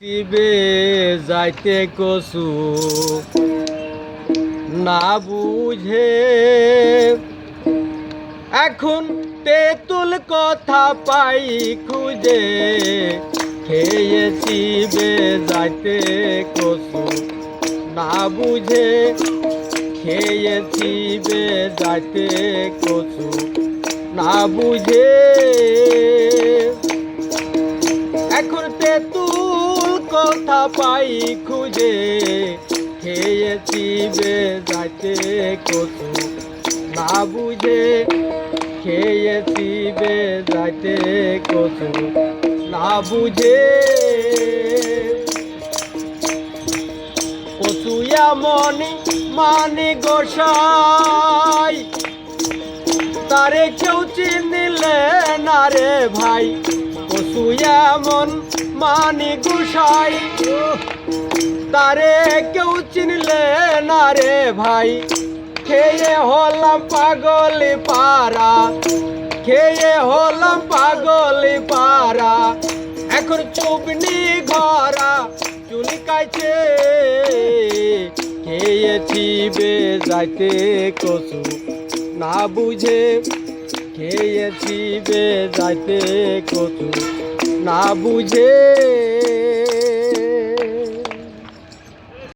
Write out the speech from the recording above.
দিবে যাইতে কসু? না বুঝে। এখন তেঁতুল কথা পাই খুঁজে। খেয়েছি বে যাইতে কসু। না বুঝে। খেয়েছি বে যাইতে কসু। না বুঝে। এখন তেঁতুল কথা পাই খুঁজে, খেয়েছি বে যাইতে কচু। না বুঝে, খেয়েছি বে যাইতে কচু। না বুঝে কচুয়া মনি মানি গোসাই। তারে কেউ চিনিলে না রে ভাই। এমন মানি গুসাই। তারে কেউ চিনলে না রে ভাই। খেয়ে হলাম পাগল পারা খেয়ে হলাম পাগল পারা এখন চুপনি ঘরা চুলকাইছে খেয়েছি বে যাইতে কসু, না বুঝে। খেয়েছি বে যাইতে কচু না বুঝে